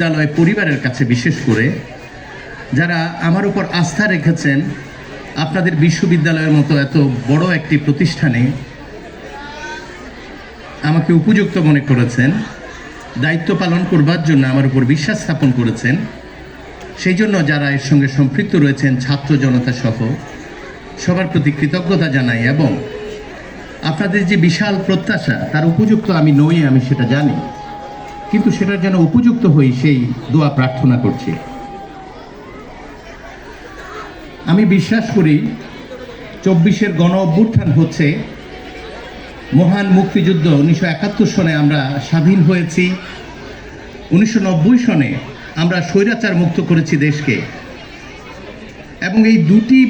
বিদ্যালয় পরিবারের কাছে বিশেষ করে, যারা আমার উপর আস্থা রেখেছেন আপনাদের বিশ্ববিদ্যালয়ের মতো এত বড় একটি প্রতিষ্ঠানে, আমাকে উপযুক্ত মনে করেছেন, দায়িত্ব পালন করবার জন্য আমার উপর বিশ্বাস স্থাপন করেছেন। সেই জন্য যারা এর সঙ্গে সম্পৃক্ত রয়েছেন, ছাত্র জনতা সহ, সবার প্রতি কৃতজ্ঞতা জানাই এবং আপনাদের যে বিশাল প্রত্যাশা, তার উপযুক্ত আমি নই, আমি সেটা জানি। কিন্তু সেটার যেন উপযুক্ত হই, সেই দোয়া প্রার্থনা করছি। আমি বিশ্বাস করি, চব্বিশের গণ অভ্যুত্থান হচ্ছে। মহান মুক্তিযুদ্ধ উনিশশো একাত্তর সনে আমরা স্বাধীন হয়েছি। উনিশশো নব্বই সনে আমরা স্বৈরাচার মুক্ত করেছি দেশকে। এবং এই দুটি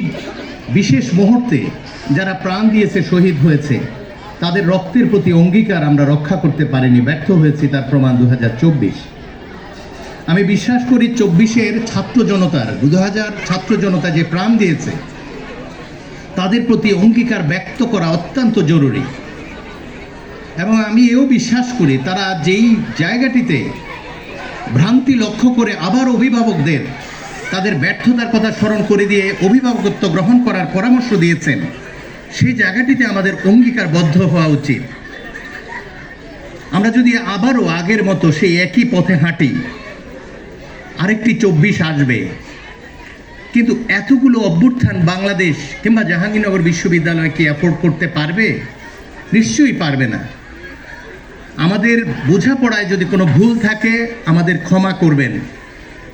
বিশেষ মুহূর্তে যারা প্রাণ দিয়েছে, শহীদ হয়েছে তাদের রক্তের প্রতি অঙ্গীকার আমরা রক্ষা করতে পারিনি, ব্যর্থ হয়েছি তার প্রমাণ দু হাজার চব্বিশ। আমি বিশ্বাস করি চব্বিশের ছাত্র জনতার দু হাজার ছাত্র জনতা যে প্রাণ দিয়েছে, তাদের প্রতি অঙ্গীকার ব্যক্ত করা অত্যন্ত জরুরি। এবং আমি এও বিশ্বাস করি তারা যেই জায়গাটিতে ভ্রান্তি লক্ষ্য করে আবার অভিভাবকদের, তাদের ব্যর্থতার কথা স্মরণ করে দিয়ে অভিভাবকত্ব গ্রহণ করার পরামর্শ দিয়েছেন সেই জায়গাটিতে আমাদের অঙ্গীকারবদ্ধ হওয়া উচিত। আমরা যদি আবারও আগের মতো সেই একই পথে হাঁটি, আরেকটি চব্বিশ আসবে। কিন্তু এতগুলো অভ্যুত্থান বাংলাদেশ কিংবা জাহাঙ্গীরনগর বিশ্ববিদ্যালয় কি অ্যাফোর্ড করতে পারবে? নিশ্চয়ই পারবে না। আমাদের বোঝাপড়ায় যদি কোনো ভুল থাকে, আমাদের ক্ষমা করবেন।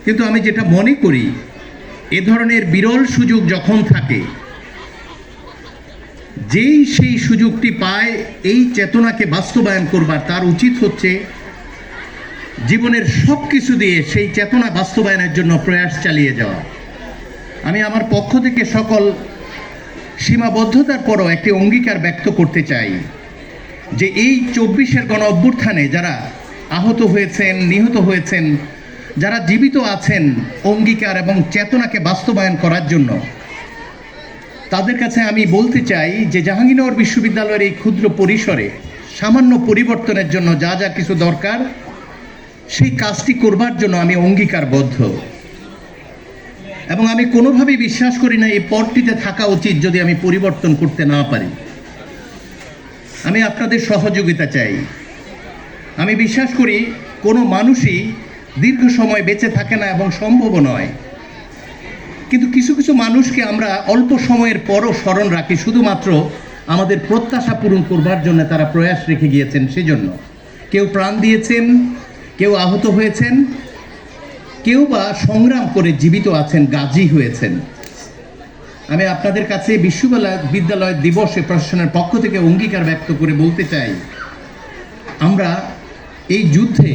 কিন্তু আমি যেটা মনে করি, এ ধরনের বিরল সুযোগ যখন থাকে যেই সেই সুযোগটি পায়, এই চেতনাকে বাস্তবায়ন করবার তার উচিত হচ্ছে জীবনের সব কিছু দিয়ে সেই চেতনা বাস্তবায়নের জন্য প্রয়াস চালিয়ে যাওয়া। আমি আমার পক্ষ থেকে সকল সীমাবদ্ধতার পরও একটি অঙ্গীকার ব্যক্ত করতে চাই যে এই চব্বিশের গণ অভ্যুত্থানে যারা আহত হয়েছেন, নিহত হয়েছেন, যারা জীবিত আছেন অঙ্গীকার এবং চেতনাকে বাস্তবায়ন করার জন্য তাদের কাছে আমি বলতে চাই যে জাহাঙ্গীরনগর বিশ্ববিদ্যালয়ের এই ক্ষুদ্র পরিসরে সামান্য পরিবর্তনের জন্য যা যা কিছু দরকার, সেই কাজটি করবার জন্য আমি অঙ্গীকারবদ্ধ। এবং আমি কোনোভাবেই বিশ্বাস করি না এই পদটিতে থাকা উচিত যদি আমি পরিবর্তন করতে না পারি। আমি আপনাদের সহযোগিতা চাই। আমি বিশ্বাস করি কোনো মানুষই দীর্ঘ সময় বেঁচে থাকে না এবং সম্ভব নয়। কিন্তু কিছু কিছু মানুষকে আমরা অল্প সময়ের পরও স্মরণ রাখি, শুধুমাত্র আমাদের প্রত্যাশা পূরণ করবার জন্য তারা প্রয়াস রেখে গিয়েছেন সেজন্য। কেউ প্রাণ দিয়েছেন, কেউ আহত হয়েছেন, কেউ বা সংগ্রাম করে জীবিত আছেন, গাজী হয়েছেন। আমি আপনাদের কাছে বিশ্ববিদ্যালয় বিদ্যালয় দিবসে প্রশাসনের পক্ষ থেকে অঙ্গীকার ব্যক্ত করে বলতে চাই, আমরা এই যুদ্ধে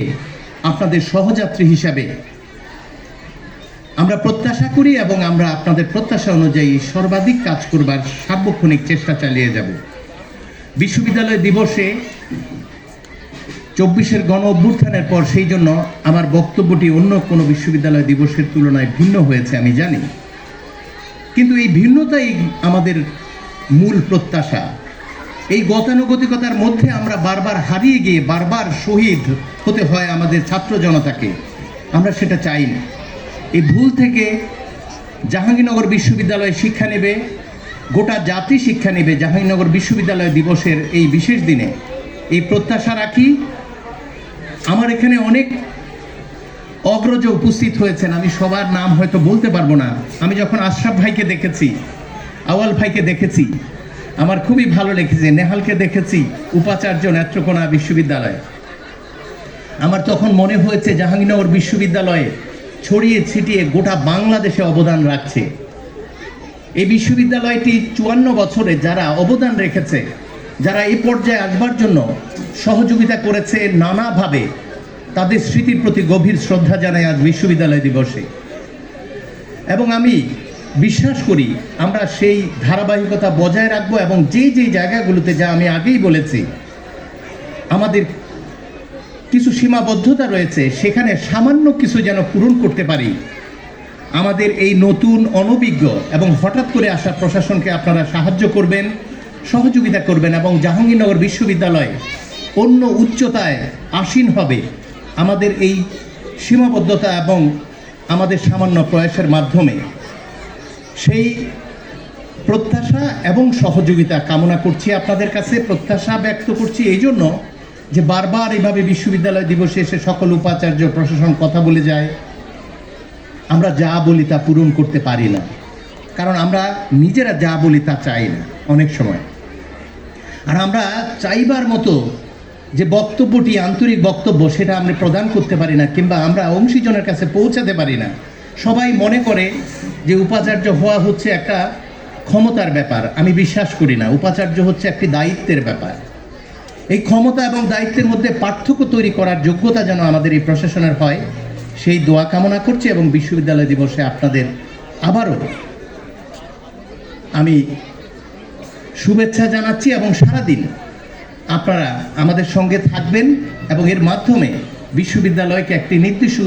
আপনাদের সহযাত্রী হিসাবে আমরা প্রত্যাশা করি এবং আমরা আপনাদের প্রত্যাশা অনুযায়ী সর্বাধিক কাজ করবার সার্বক্ষণিক চেষ্টা চালিয়ে যাব। বিশ্ববিদ্যালয় দিবসে চব্বিশের গণ অভ্যুত্থানের পর সেই জন্য আমার বক্তব্যটি অন্য কোনো বিশ্ববিদ্যালয় দিবসের তুলনায় ভিন্ন হয়েছে, আমি জানি। কিন্তু এই ভিন্নতাই আমাদের মূল প্রত্যাশা। এই গতানুগতিকতার মধ্যে আমরা বারবার হারিয়ে গিয়ে বারবার শহীদ হতে হয় আমাদের ছাত্র জনতাকে। আমরা সেটা চাই না এই ভুল থেকে জাহাঙ্গীরনগর বিশ্ববিদ্যালয়ে শিক্ষা নেবে, গোটা জাতি শিক্ষা নেবে জাহাঙ্গীরনগর বিশ্ববিদ্যালয় দিবসের এই বিশেষ দিনে। এই প্রত্যাশা রাখি। আমার এখানে অনেক অগ্রজ উপস্থিত হয়েছেন, আমি সবার নাম হয়তো বলতে পারব না। আমি যখন আশরাফ ভাইকে দেখেছি, আওয়াল ভাইকে দেখেছি, আমার খুবই ভালো লেগেছে, নেহালকে দেখেছি, উপাচার্য নেত্রকোনা বিশ্ববিদ্যালয়। আমার তখন মনে হয়েছে জাহাঙ্গীরনগর বিশ্ববিদ্যালয়ে ছড়িয়ে ছিটিয়ে গোটা বাংলাদেশে অবদান রাখছে। এই বিশ্ববিদ্যালয়টি চুয়ান্ন বছরে যারা অবদান রেখেছে, যারা এই পর্যায়ে আসবার জন্য সহযোগিতা করেছে নানাভাবে, তাদের স্মৃতির প্রতি গভীর শ্রদ্ধা জানাই আজ বিশ্ববিদ্যালয় দিবসে। এবং আমি বিশ্বাস করি, আমরা সেই ধারাবাহিকতা বজায় রাখব এবং যেই যেই জায়গাগুলোতে যা আমি আগেই বলেছি, আমাদের কিছু সীমাবদ্ধতা রয়েছে, সেখানে সামান্য কিছু যেন পূরণ করতে পারি। আমাদের এই নতুন, অনভিজ্ঞ এবং হঠাৎ করে আসা প্রশাসনকে আপনারা সাহায্য করবেন, সহযোগিতা করবেন এবং জাহাঙ্গীরনগর বিশ্ববিদ্যালয় অন্য উচ্চতায় আসীন হবে। আমাদের এই সীমাবদ্ধতা এবং আমাদের সামান্য প্রয়াসের মাধ্যমে সেই প্রত্যাশা এবং সহযোগিতা কামনা করছি আপনাদের কাছে, প্রত্যাশা ব্যক্ত করছি। এই জন্য যে বারবার এইভাবে বিশ্ববিদ্যালয় দিবসে এসে সকল উপাচার্য, প্রশাসন কথা বলে যায়, আমরা যা বলি তা পূরণ করতে পারি না। কারণ আমরা নিজেরা যা বলি তা চাই না, অনেক সময়। আর আমরা চাইবার মতো যে বক্তব্যটি, আন্তরিক বক্তব্য, সেটা আমরা প্রদান করতে পারি না, কিংবা আমরা অংশীজনের কাছে পৌঁছাতে পারি না। সবাই মনে করে যে উপাচার্য হওয়া হচ্ছে একটা ক্ষমতার ব্যাপার। আমি বিশ্বাস করি না, উপাচার্য হচ্ছে একটি দায়িত্বের ব্যাপার। এই ক্ষমতা এবং দায়িত্বের মধ্যে পার্থক্য তৈরি করার যোগ্যতা যেন আমাদের এই প্রশাসনের হয়, সেই দোয়া কামনা করছি এবং বিশ্ববিদ্যালয় দিবসে আপনাদের আবারও আমি শুভেচ্ছা জানাচ্ছি এবং সারাদিন আপনারা আমাদের সঙ্গে থাকবেন এবং এর মাধ্যমে বিশ্ববিদ্যালয়কে একটি নির্দিষ্ট